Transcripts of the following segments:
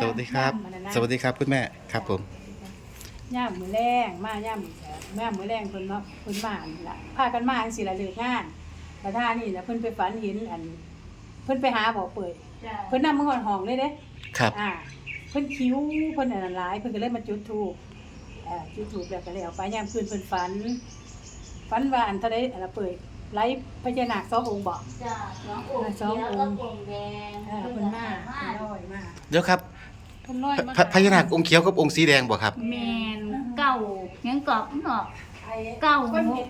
สวัสดีครับ ย่ามมันน่ะนะ สวัสดีครับคุณแม่ครับผม ย่ามมือแรงมาย่ามแม่มือแรงเพิ่นเนาะเพิ่นมานี่ล่ะพากันมาจังซี่ล่ะเลิกงานแล้วท่านี่ล่ะเพิ่นไปฝันเห็นอันเพิ่นไปหาบ่อเปิดเพิ่นนำมาหอนห้องเลยเด้ ครับ อ่าเพิ่นคิ้วเพิ่นอันนั้นหลายเพิ่นก็เลยมาจุดธูปเอ่อจุดธูปแล้วก็เลยเอาไปย่ามคืนเพิ่นฝันฝันว่าอันเท่าใดอันละเปิดไล่พญานาคสององค์บ่จ้าสององค์สองแล้วองค์ก็องค์แดงเออเพิ่นมาเพิ่นลอยมาเดี๋ยวครับ เพิ่นลอยพมาพพญานาคองค์เขียวกับองค์สีแดงบ่ครับ แมนเก่ายังกรอบเนาะไอ้เก้าคนเห็น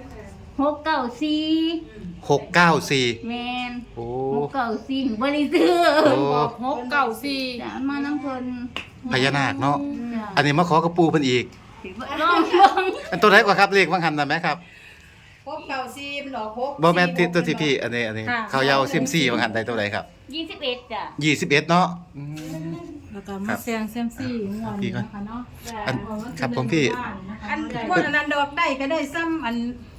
หกเก่าสี่694 แมนโอ้ หกเก่าสี่บริสุทโอ้ ธิ์บอกหกเก่าสี่จ้ะมาน้ำเพลินพญานาคเนาะ จ้ะอันนี้มาขอกระปูเพิ่นอีก ลองเบิ่งอันตัวไหนกว่าครับเลขว่างหันน่ะแม่ครับพบเก่าซีมดอกพบบ่แม่นที่ตัวที่พี่อันนี้อันนี้ค่ะ เขาวยาวซิมซี่ว่างหันได้ตัวไหนครับยี่สิบเอ็ดจ้ะ21เนาะอืม แล้วก็ครัมาบเสียงเซยมซี่งวดพี่นี้ก่อนนะคะเนาะจ้ะอันครับผมพี่ อันพวกนั้นดอกได้ก็ได้ซ้ำอัน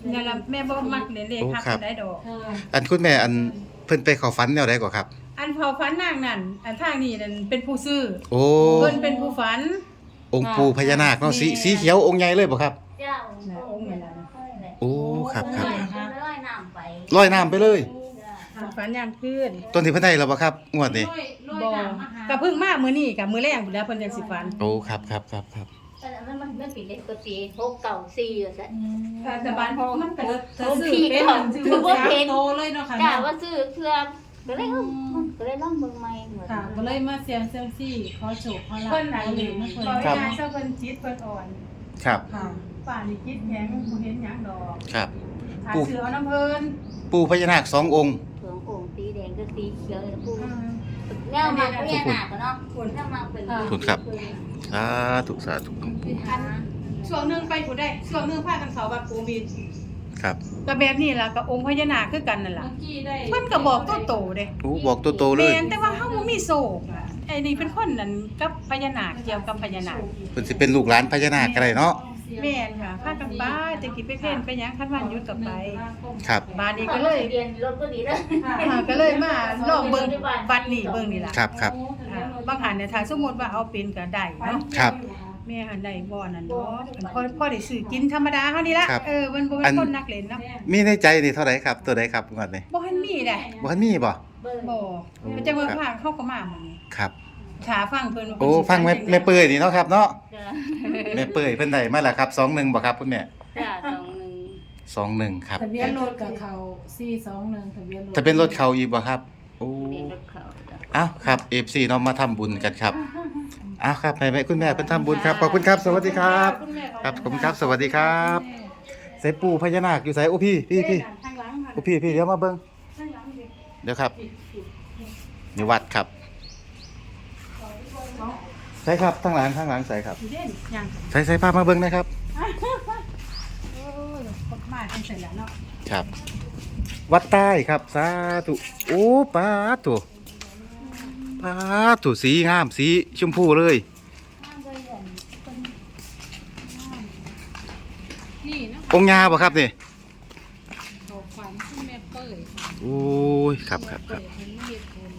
เนี่ยละแม่บ่มักเล่นเลขโอ้ครับครับได้ดอกเอออันคุณแม่อันเพิ่นไปเข้าฝันแนวใดกว่าครับ อันพอฝันนางนั่นอันทางนี้นั่นเป็นผู้ซื้อโอ้เพิ่นเป็นผู้ฝัน องค์ปู่พญานาคเนาะสีแม่สีเขียวองค์ใหญ่เลยบ่ครับ เจ้าน่ะองค์เนี่ยล่ะโอ้ครับครับร้อยน้ำไปลอยน้ำไปเลยจ้ะเพิ่น ฝันยามคืนต้นที่เพิ่นได้แล้วบ่ครับงวดนี้บ่ก็เพิ่งมามื้อนี้กับมื้อแรงพุ่นแล้วเพิ่นจังสิฝันโอ้ครับครับครับครับแต่มันมันมันปิดเลขตัวตีหกเก่าสี่อยู่ซะรัฐบาลพอมันก็เธอซื้อเป็นถืถืออว่าว่าเพเพนโตเลยเนาะค่ะจ้าเนาะว่าซื้อเครื่องก็เลยเอาก็เลยลองเบิ่งใหม่เหมือนค่ะก็เลยมาเสียงเซยมซี่ขอโชคขอลาภเพิ่นน่ะขอเลขมาเพิ่นบ่ครับง่ายๆซะเพิ่นจิตเพิ่นอ่อนครับค่ะป่านนี้จิตแข็งบ่เห็นหยังดอกครับหาเสือเอาน้ำเพิ่นปู่พญานาคสององค์ สององค์สีแดงกับสีเขียวเลยปูอืมแนวมาพญานาคเนาะคุณแนวมาเป็นคุณครับ สาธุสาธุอันช่วงหนึงไปผู้ได้ช่วงหนึงพากันเข้าวัดปูมินครับก็แบบนี้ล่ะก็องค์พญานาคคือกันนั่นล่ะเมื่อกี้ได้เพิ่นก็บอกโตโตๆเด้โอ้บอกตัวโตเลยแม่นแต่ว่าเฮาบ่มีโศกอะไอ้นี่เป็นคนนั่นกับพญานาคเกี่ยวกับพญานาคเพิ่นสิเป็นลูกหลานพญานาคก็ได้เนาะ แม่นค่ะพากันไปแต่กินไปเพ่นไปหยังคันวันหยุดก็ไปครับ บาดนี้ก็ก็เลเลยยเรียนรถก็ดีแล้วอ่าก็เลยมาลองเบิ่งบัดนี้เบิ่งนี่ล่ะครับครับ อ่าบางหันเนี่ยถ้าสมมุติว่าเอาเป็นก็ได้เนาะครับ แม่หันได้บ่นั่นเนาะพอพอได้ซื้อกินธรรมดาเฮานี่ละครับเออมันบ่อัเป็นน คนนักเล่นเนาะมีในใจนี่เท่าไหร่ครับ ตัวใดครับงวดนี้บ่ทันมีได้บ่ทันมีบ่ เบิ่งบ่มันจะเบิ่งผ่านเข้าก็มาหมื้นี้ครับ ขาฟังเพิ่นว่าโอ้เพิ่นสิฟังแม่จัจัแม่เปื่อยนี่เนาะครับเนาะจ้าแม่เปื่อยเพิ่นได้มาแล้วครับ21บ่ครับคุณแม่จ้าสองหนึ่ง21ครับทะเบียนรถกับเขา421ทะเบียนรถถ้าเป็นรถเขาอีกบ่ครับโอ้เรียนรถเขาจ้ะอ้าวครับ FC เนาะมาทำบุญกันครับอ้าวครับแม่ๆคุณแม่เพิ่นทำบุญครับขอบคุณครับ สวัสดีครับคุณแม่ครับขอบคุณครับสวัสดีครับใส่ปู่พญานาคอยู่ไสโอ้พี่พี่พี่ข้างหลังค่ะโอ้พี่พี่เดี๋ยวมาเบิ่งข้างหลังดิเดี๋ยวครับนี่วัดครับ ใช่ครับข้างหลังข้างหลังใส่ครับสิเด่นยังใส่ใส่ภาพมาเบิ่งนะครับโอ้ยกดมาจังซี่ล่ะเนาะครับ วัดใต้ครับสาธุโอ้ปาตุปาตุสีงามสีชมพูเลยนี่เนาะองค์ยาบ่ครับนี่เขาขวัญที่แม่เป้ยโอ้ยครับครับครับเปิดเห็นเหตุผล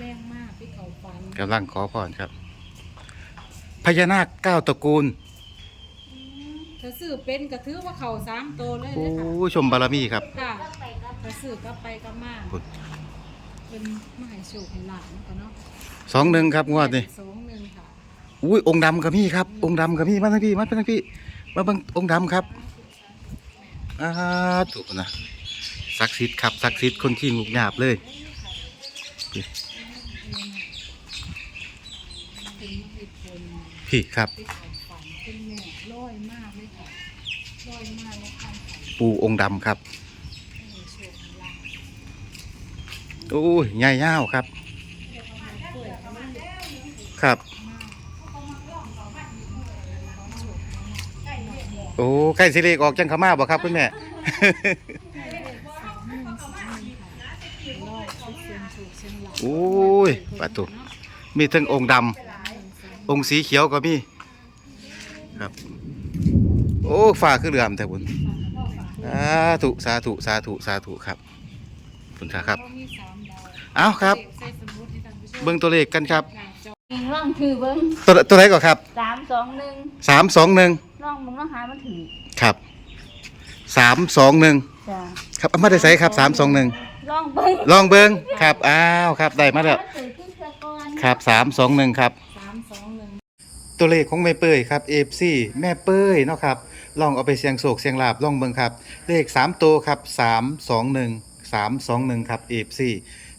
แรงมากที่เขาฝันกำลังขอพรครับ พญานาคเก้าตระกูลถ้าซื้อเป็นก็ถือว่าเขาสามโตวเลยโอ้เลยค่ะชมบารมีครับค่ะถ้าซื้อก็ไปก็มาพุทธเป็นมหาโชคให้หลานก็เนาะสองหนึ่งครับงวดนี่สองหนึ่งค่ะอุ้ยองค์ดำกับพี่ครับ องค์ดำกับพี่มาทั้งพี่มาทั้งพี่มาเบังองค์ดำครับอ่าถูกนะศักดิ์สิทธิ์ครับศักดิ์สิทธิ์คนขี้งูหยาบเลย เป็นเหตุผลพี่ครับ ที่เขาฝันเป็นแม่ร้อยมากเลยค่ะร้อยมากแล้วความฝันปูองค์ดำครับ ให้โชคให้ลาภโอ้ยใหญ่ยาวครับครับโอ้ใกล้สิเลกออกจังเขามาบ่ครับคุณแม่ร้อยที่เสียงโชคเสียงหลานโอ้ยปะตุมีทั้งองค์ดำ องค์สีเขียวก็มีครับ โอ้ฟ้าคือเหลื่อมแต่บุญสาธุสาธุสาธุสาธุครับขอบคุณครับมีสามดาวเอาครับใส่สมุดให้ท่านผู้ชมเบิ่งตัวเลขกันครับค่ะเองร่องถือเบิ้งตัวตัวไหนก่อนครับสามสองหนึ่งสามสองหนึ่งร่องมึงต้องหามันถือครับสามสองหนึ่งจ้ะครับเอามาได้ใส่ครับสามสองหนึ่งร่องเบิ้งลองเบิ้งครับอ้าวครับได้มาแล้วนถือขึ้นเสือก่อนครับสามสองหนึ่งครับ สามสองหนึ่ง ตัวเลขของแม่เป้ยครับเอฟซีแม่เป้ยเนาะครับลองเอาไปเสียงโศกเสียงลาบลองเบิ่งครับ เลข3ตัวครับ3 2 1 3 2 1ครับเอฟซี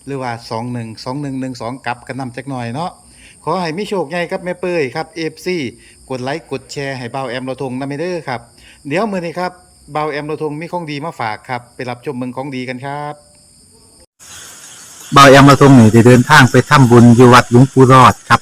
หรือว่า 2 1 2 1 1 2 กลับกันนำจักหน่อยเนาะขอให้มีโชคใหญ่ครับแม่เป้ยครับเอฟซีกดไลค์กดแชร์ให้เบาแอมเราทงนะไม่เด้อครับเดี๋ยวมื้อนี้ครับเบาแอมเราทงมีของดีมาฝากครับไปรับชมเมืองของดีกันครับเบาแอมเราทงนี่ได้เดินทางไปทำบุญอยู่วัดหลวงปู่รอดครับ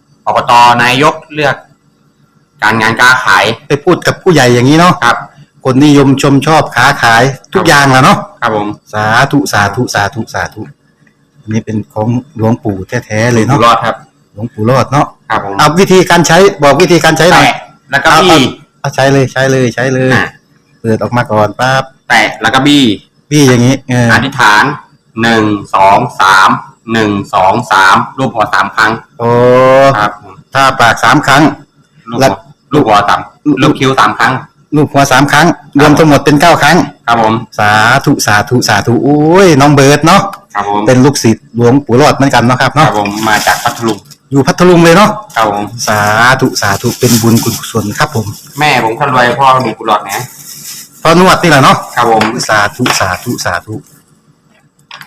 อบตนายกเลือก การงานการขายไปพูดกับผู้ใหญ่อย่างนี้เนาะครับ คนนิยมชมชอบค้าขายทุกอย่างแหละเนาะครับผมสาธุสาธุสาธุสาธุอันนี้เป็นของหลวงปู่แท้ๆเลยอยู่เนาะรอดครับ หลวงปู่รอดเนาะครับผมเอาวิธีการใช้บอกวิธีการใช้หน่อยแตะแล้วก็บี้ เอาใช้เลยใช้เลยใช้เลยอะ เปิดออกมาก่อนปั๊บแตะแล้วก็บี้ พี่อย่างนี้เอออธิษฐานหนึ่งสองสาม หนึ่งสองสามรูปหัวสามครั้งโอ้ครับผมถ้าปากสามครั้งลูกแล้หัววลูกหัวสามลูกคิ้วสามครั้ง ลูกหัวสามครั้ง รวมทั้งหมดเป็นเก้าครั้ง ครับผมสาธุสาธุสาธุโอ้ยน้องเบิร์ดเนาะครับผมเป็นลูกศิษย์หลวงปู่รอดเหมือนกันเนาะครับครัเนาะบผมมาจากพัทลุงอยู่พัทลุงเลยเนาะครับผมสาธุสาธุเป็นบุญกุศลครับผมแม่ผมคนรวยพ่อมีกุหลาบนะ พอนวดนี่แหละเนาะครับผม สาธุสาธุสาธุ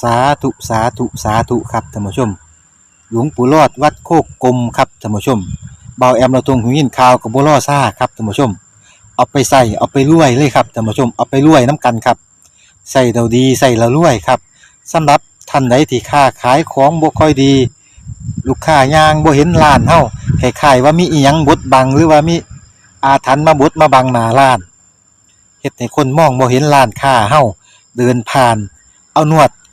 สาธุสาธุสาธุครับท่านผู้ชม หลวงปู่รอดวัดโคกกลมครับท่านผู้ชมเบาแอมเราตรงหูยินข่าวกับบัวล่อซ่าครับท่านผู้ชม เอาไปใส่เอาไปรวยเลยครับท่านผู้ชมเอาไปรวยน้ำกันครับใส่เราดีใส่เรารวยครับสำหรับท่านใดที่ค้าขายของบ่ค่อยดี ลูกค้ายางบ่เห็นร้านเฮาคล้ายๆว่ามีอีหยังบดบังหรือว่ามีอาถรรพ์มาบดมาบังหน้าร้านเฮ็ดให้คนมองบ่เห็นร้านค้าเฮาเดินผ่าน เอานวด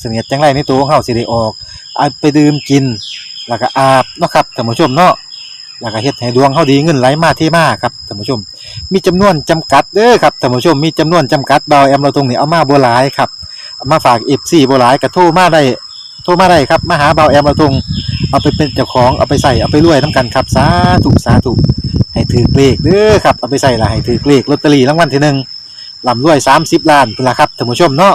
เสนียดจังไรในตัวของเฮาสิได้ออกเอาไปดื่มกิน แล้วก็อาบเนาะครับท่านผู้ชมเนาะแล้วก็เฮ็ดให้ดวงเฮาดีเงินไหลมาเทมาครับท่านผู้ชม มีจำนวนจำกัดเด้อครับท่านผู้ชมมีจำนวนจำกัดเบาแอมเราตรงนี้เอามาบ่หลายครับเอามาฝาก FC บ่หลายก็โทรมาได้โทรมาได้ครับมาหาเบาแอมเราตรงเอาไปเป็นเจ้าของเอาไปใส่เอาไปรวยน้ำกันครับสาธุสาธุให้ถือเลขเด้อครับเอาไปใส่ละให้ถือเลขลอตเตอรี่รางวัลที่หนึ่งลำรวยสามสิบล้านเป็นละครับท่านผู้ชมเนาะ